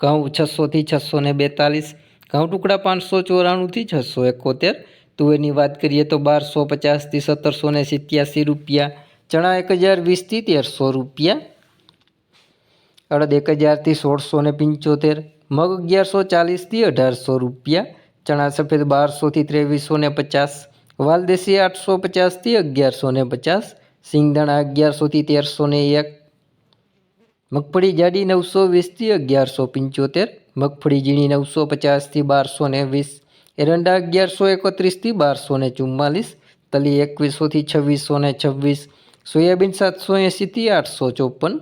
ઘઉં છસોથી છસો ને બેતાલીસ, ઘઉં ટુકડા પાંચસો ચોરાણુંથી છસો એકોતેર. તુવેરની વાત કરીએ તો બારસો પચાસથી સત્તરસો ને સિત્યાસી રૂપિયા. ચણા એક હજાર વીસથી તેરસો રૂપિયા. અડદ એક હજારથી સોળસો ને પંચોતેર. મગ અગિયારસો ચાલીસથી અઢારસો રૂપિયા. ચણા સફેદ બારસોથી ત્રેવીસો ને પચાસ. વાલદેશી આઠસો પચાસથી અગિયારસો ને પચાસ. સિંગદાણા અગિયારસોથી તેરસો ને એક. મગફળી જાડી નવસો વીસથી અગિયારસો પંચોતેર, મગફળી ઝીણી નવસો પચાસથી બારસો ને વીસ, એરંડા અગિયારસો એકત્રીસથી બારસો ને ચુમ્માલીસ, તલી એકવીસોથી છવ્વીસો ને છવ્વીસ, સોયાબીન સાતસો એંસીથી આઠસો ચોપન,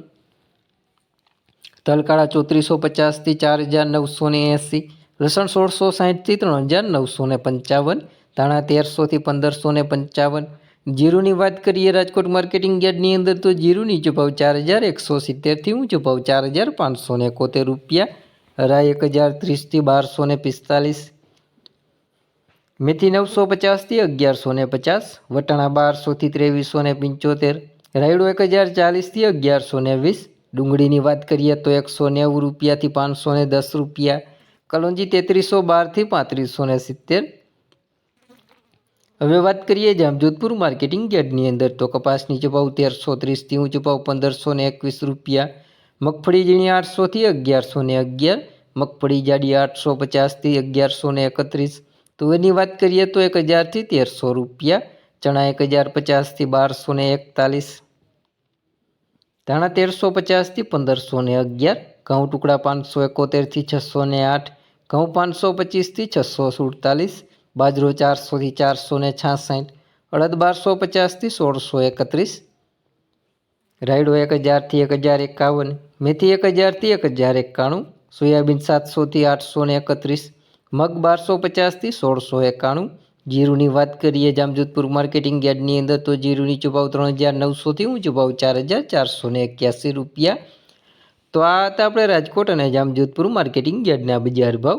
તલકાળા ચોત્રીસો પચાસથી ચાર હજાર નવસો ને એંસી લસણ સોળસો સાહીઠથી ત્રણ હજાર નવસો ને પંચાવન, ધાણા તેરસોથી પંદરસો ને પંચાવન જીરુની વાત કરીએ, રાજકોટ માર્કેટિંગ યાર્ડની અંદર તો જીરું નીચો ભાવ ચાર હજાર એકસો સિત્તેરથી ઊંચો ભાવ ચાર હજાર પાંચસો ને એકોતેર રૂપિયા. રાય એક હજાર ત્રીસથી બારસો ને પિસ્તાલીસ. મેથી નવસો પચાસથી અગિયારસો ને પચાસ. વટાણા બારસોથી ત્રેવીસો ને પંચોતેર. રાયડો એક હજાર ચાલીસથી અગિયારસો ને વીસ. ડુંગળીની વાત કરીએ તો એકસો નેવું રૂપિયાથી પાંચસો ને દસ રૂપિયા. કલોંજી તેત્રીસો બારથી પાંત્રીસો ને સિત્તેર. હવે વાત કરીએ જામજોધપુર માર્કેટિંગ યાર્ડની અંદર, તો કપાસ નીચો ભાવ તેરસો ત્રીસથી ઊંચો ભાવ પંદરસો ને એકવીસ રૂપિયા, મગફળી ઝીણી આઠસોથી અગિયારસો ને અગિયાર, મગફળી જાડી આઠસો પચાસથી અગિયારસો ને એકત્રીસ. તુવેરની વાત કરીએ તો એક હજારથી તેરસો રૂપિયા, ચણા એક હજાર પચાસથી બારસો ને એકતાલીસ. ધાણા તેરસો પચાસથી પંદરસો ને અગિયાર, ઘઉં ટુકડા પાંચસો એકોતેરથી છસો ને આઠ, ઘઉં પાંચસો પચીસથી છસો સુડતાલીસ બાજરો ચારસોથી ચારસો ને છાસઠ, અડદ બારસો પચાસથી સોળસો એકત્રીસ, રાયડો એક હજારથી એક હજાર એકાવન, મેથી એક હજારથી એક હજાર એકાણું, સોયાબીન સાતસોથી આઠસો ને એકત્રીસ, મગ બારસો પચાસથી સોળસો એકાણું. જીરુની વાત કરીએ જામજોધપુર માર્કેટિંગ યાર્ડની અંદર તો જીરુની ચુભાવ ત્રણ હજાર નવસોથી ઊંચો ભાવ ચાર હજાર ચારસો ને એક્યાસી રૂપિયા. તો આ હતા આપણે રાજકોટ અને જામજોધપુર માર્કેટિંગ યાર્ડના બજાર ભાવ.